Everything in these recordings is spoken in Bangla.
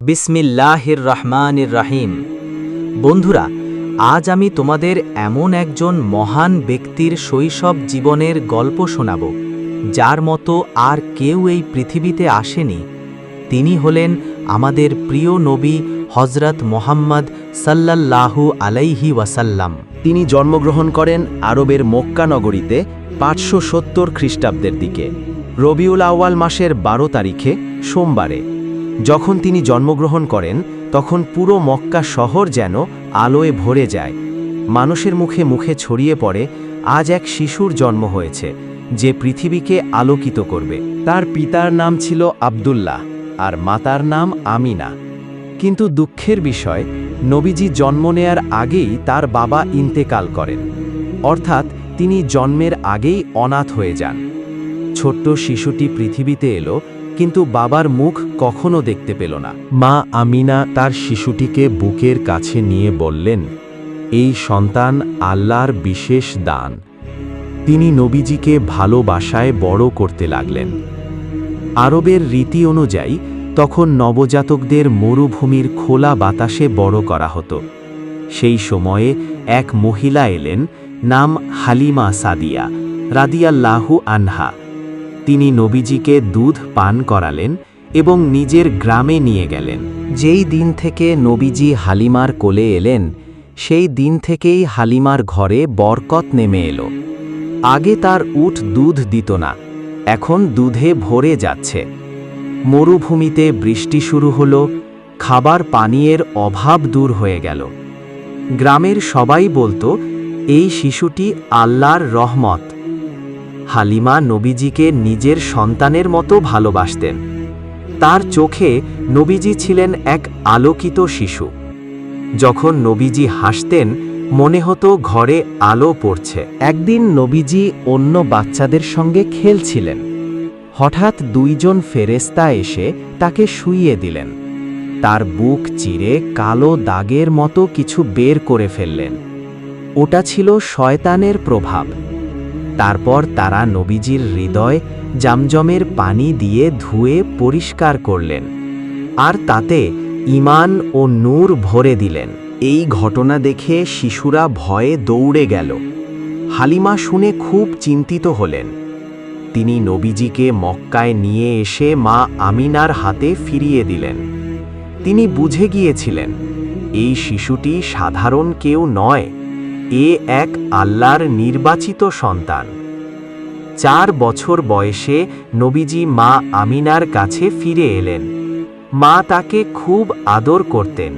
বিসমিল্লাহির রহমানির রাহিম। বন্ধুরা, আজ আমি তোমাদের এমন একজন মহান ব্যক্তির শৈশব জীবনের গল্প শোনাব, যার মতো আর কেউ এই পৃথিবীতে আসেনি। তিনি হলেন আমাদের প্রিয় নবী হজরত মোহাম্মদ সাল্লাল্লাহু আলাইহি ওয়াসাল্লাম। তিনি জন্মগ্রহণ করেন আরবের মক্কা নগরীতে পাঁচশো সত্তর খ্রিস্টাব্দের দিকে। রবিউল আউয়াল মাসের বারো তারিখে সোমবারে। যখন তিনি জন্মগ্রহণ করেন, তখন পুরো মক্কা শহর যেন আলোয় ভরে যায়। মানুষের মুখে মুখে ছড়িয়ে পড়ে, আজ এক শিশুর জন্ম হয়েছে, যে পৃথিবীকে আলোকিত করবে। তার পিতার নাম ছিল আবদুল্লাহ, আর মাতার নাম আমিনা। কিন্তু দুঃখের বিষয়, নবীজি জন্ম নেয়ার আগেই তার বাবা ইন্তেকাল করেন। অর্থাৎ তিনি জন্মের আগেই অনাথ হয়ে যান। ছোট্ট শিশুটি পৃথিবীতে এলো কিন্তু বাবার মুখ কখনো দেখতে পেল না। মা আমিনা তার শিশুটিকে বুকের কাছে নিয়ে বললেন, এই সন্তান আল্লাহর বিশেষ দান। তিনি নবীজিকে ভালোবাসায় বড় করতে লাগলেন। আরবের রীতি অনুযায়ী, তখন নবজাতকদের মরুভূমির খোলা বাতাসে বড় করা হতো। সেই সময়ে এক মহিলা এলেন, নাম হালিমা সাদিয়া রাদিয়াল্লাহু আনহা। তিনি নবীজিকে দুধ পান করালেন এবং নিজের গ্রামে নিয়ে গেলেন। যেই দিন থেকে নবীজি হালিমার কোলে এলেন, সেই দিন থেকেই হালিমার ঘরে বরকত নেমে এলো। আগে তার উট দুধ দিত না, এখন দুধে ভরে যাচ্ছে। মরুভূমিতে বৃষ্টি শুরু হল, খাবার পানীয়ের অভাব দূর হয়ে গেল। গ্রামের সবাই বলতো, এই শিশুটি আল্লাহর রহমত। হালিমা নবীজিকে নিজের সন্তানের মতো ভালোবাসতেন। তার চোখে নবীজি ছিলেন এক আলোকিত শিশু। যখন নবীজি হাসতেন, মনে হতো ঘরে আলো পড়ছে। একদিন নবীজি অন্য বাচ্চাদের সঙ্গে খেলছিলেন। হঠাৎ দুইজন ফেরেস্তা এসে তাকে শুইয়ে দিলেন। তার বুক চিরে কালো দাগের মতো কিছু বের করে ফেললেন। ওটা ছিল শয়তানের প্রভাব। তারপর তারা নবীজির হৃদয় জামজমের পানি দিয়ে ধুয়ে পরিষ্কার করলেন আর তাতে ইমান ও নূর ভরে দিলেন। এই ঘটনা দেখে শিশুরা ভয়ে দৌড়ে গেল। হালিমা শুনে খুব চিন্তিত হলেন। তিনি নবীজিকে মক্কায় নিয়ে এসে মা আমিনার হাতে ফিরিয়ে দিলেন। তিনি বুঝে গিয়েছিলেন, এই শিশুটি সাধারণ কেউ নয়। এ এক আল্লাহর নির্বাচিত সন্তান। চার বছর বয়সে নবীজি মা আমিনার কাছে ফিরে এলেন। মা তাকে খুব আদর করতেন।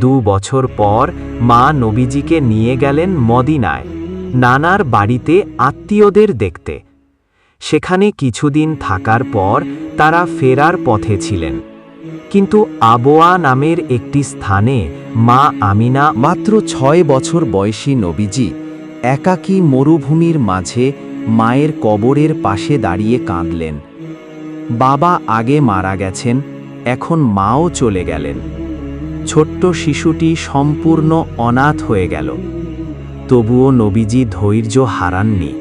দু বছর পর মা নবীজিকে নিয়ে গেলেন মদিনায়, নানার বাড়িতে আত্মীয়দের দেখতে। সেখানে কিছুদিন থাকার পর তারা ফেরার পথে ছিলেন। কিন্তু আবোয়া নামের একটি স্থানে মা আমিনা মাত্র ছয় বছর বয়সী নবীজি একাকী মরুভূমির মাঝে মায়ের কবরের পাশে দাঁড়িয়ে কাঁদলেন। বাবা আগে মারা গেছেন, এখন মাও চলে গেলেন। ছোট্ট শিশুটি সম্পূর্ণ অনাথ হয়ে গেল। তবুও নবীজি ধৈর্য হারাননি।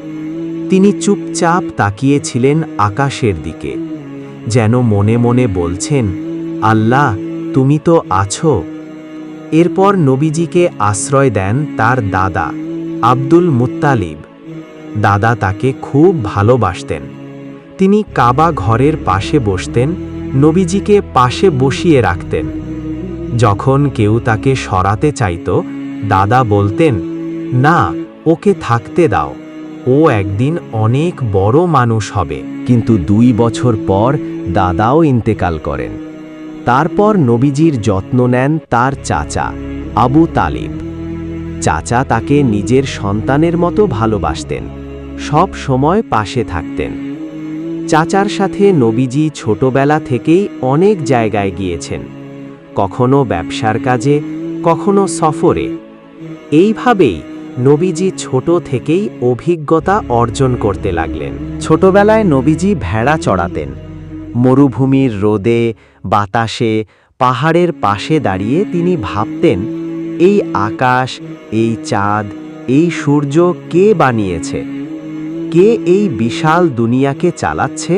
তিনি চুপচাপ তাকিয়েছিলেন আকাশের দিকে, যেন মনে মনে বলছেন আল্লাহ, তুমি তো আছো। এরপর নবীজিকে আশ্রয় দেন তার দাদা আব্দুল মুত্তালিব। দাদা তাকে খুব ভালোবাসতেন। তিনি কাবা ঘরের পাশে বসতেন, নবীজিকে পাশে বসিয়ে রাখতেন। যখন কেউ তাকে সরাতে চাইত, দাদা বলতেন, না, ওকে থাকতে দাও। ও একদিন অনেক বড় মানুষ হবে। কিন্তু দুই বছর পর দাদাও ইন্তেকাল করেন। তারপর নবীজির যত্ন নেন তার চাচা, আবু তালিব। চাচা তাকে নিজের সন্তানের মতো ভালোবাসতেন, সব সময় পাশে থাকতেন। চাচার সাথে নবীজি ছোটবেলা থেকেই অনেক জায়গায় গিয়েছেন, কখনো ব্যবসার কাজে, কখনো সফরে। এইভাবেই নবীজি ছোট থেকেই অভিজ্ঞতা অর্জন করতে লাগলেন। ছোটবেলায় নবীজি ভেড়া চড়াতেন। মরুভূমির রোদে, বাতাসে, পাহাড়ের পাশে দাঁড়িয়ে তিনি ভাবতেন, এই আকাশ, এই চাঁদ, এই সূর্য কে বানিয়েছে? কে এই বিশাল দুনিয়াকে চালাচ্ছে?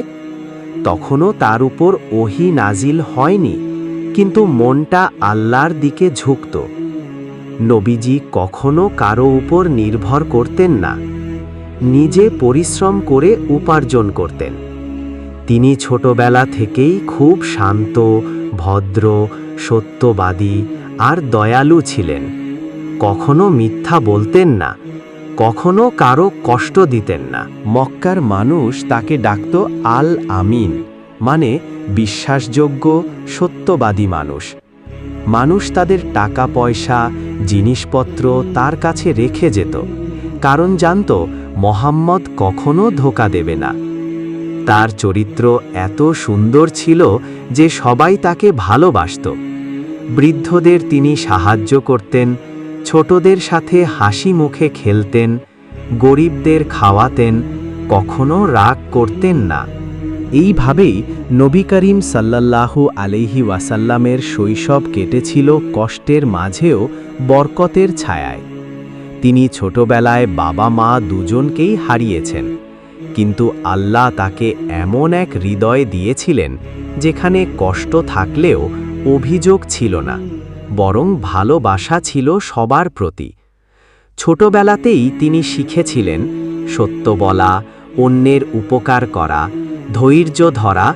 তখনও তার উপর ওহি নাজিল হয়নি, কিন্তু মনটা আল্লাহর দিকে ঝুঁকত। নবীজি কখনো কারও উপর নির্ভর করতেন না, নিজে পরিশ্রম করে উপার্জন করতেন। তিনি ছোটবেলা থেকেই খুব শান্ত, ভদ্র, সত্যবাদী আর দয়ালু ছিলেন। কখনো মিথ্যা বলতেন না, কখনো কারও কষ্ট দিতেন না। মক্কার মানুষ তাকে ডাকত আল আমিন মানে বিশ্বাসযোগ্য, সত্যবাদী মানুষ। মানুষ তাদের টাকা, পয়সা, জিনিসপত্র তার কাছে রেখে যেত, কারণ জানত মোহাম্মদ কখনো ধোকা দেবে না। তার চরিত্র এত সুন্দর ছিল যে সবাই তাকে ভালোবাসত। বৃদ্ধদের তিনি সাহায্য করতেন, ছোটদের সাথে হাসি মুখে খেলতেন, গরিবদের খাওয়াতেন, কখনো রাগ করতেন না। এইভাবেই নবী করিম সাল্লাল্লাহু আলাইহি ওয়াসাল্লামের শৈশব কেটেছিল কষ্টের মাঝেও বরকতের ছায়ায়। তিনি ছোটবেলায় বাবা মা দুজনকেই হারিয়েছেন। কিন্তু আল্লাহ তাকে এমন এক হৃদয় দিয়েছিলেন যেখানে কষ্ট থাকলেও অভিযোগ ছিল না, বরং ভালোবাসা ছিল সবার প্রতি। ছোটবেলাতেই তিনি শিখেছিলেন সত্য বলা, অন্যের উপকার করা, ধৈর্য ধরা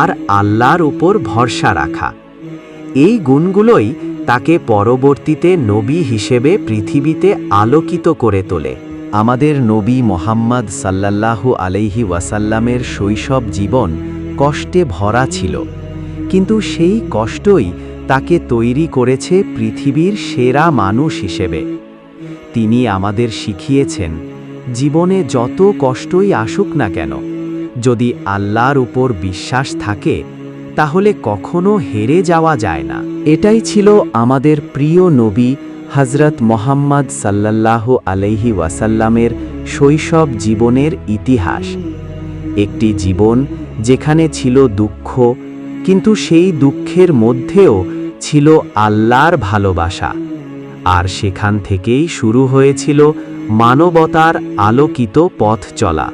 আর আল্লাহর উপর ভরসা রাখা। এই গুণগুলোই তাকে পরবর্তীতে নবী হিসেবে পৃথিবীতে আলোকিত করে তোলে। আমাদের নবী মোহাম্মদ সাল্লাল্লাহু আলাইহি ওয়াসাল্লামের শৈশব জীবন কষ্টে ভরা ছিল। কিন্তু সেই কষ্টই তাকে তৈরি করেছে পৃথিবীর সেরা মানুষ হিসেবে। তিনি আমাদের শিখিয়েছেন, জীবনে যত কষ্টই আসুক না কেন, যদি আল্লাহর উপর বিশ্বাস থাকে, তাহলে কখনো হেরে যাওয়া যায় না। এটাই ছিল আমাদের প্রিয় নবী হজরত মোহাম্মদ সাল্লাল্লাহ আলাইহি ওয়াসাল্লামের শৈশব জীবনের ইতিহাস। একটি জীবন যেখানে ছিল দুঃখ, কিন্তু সেই দুঃখের মধ্যেও ছিল আল্লাহর ভালোবাসা। আর সেখান থেকেই শুরু হয়েছিল মানবতার আলোকিত পথ চলা।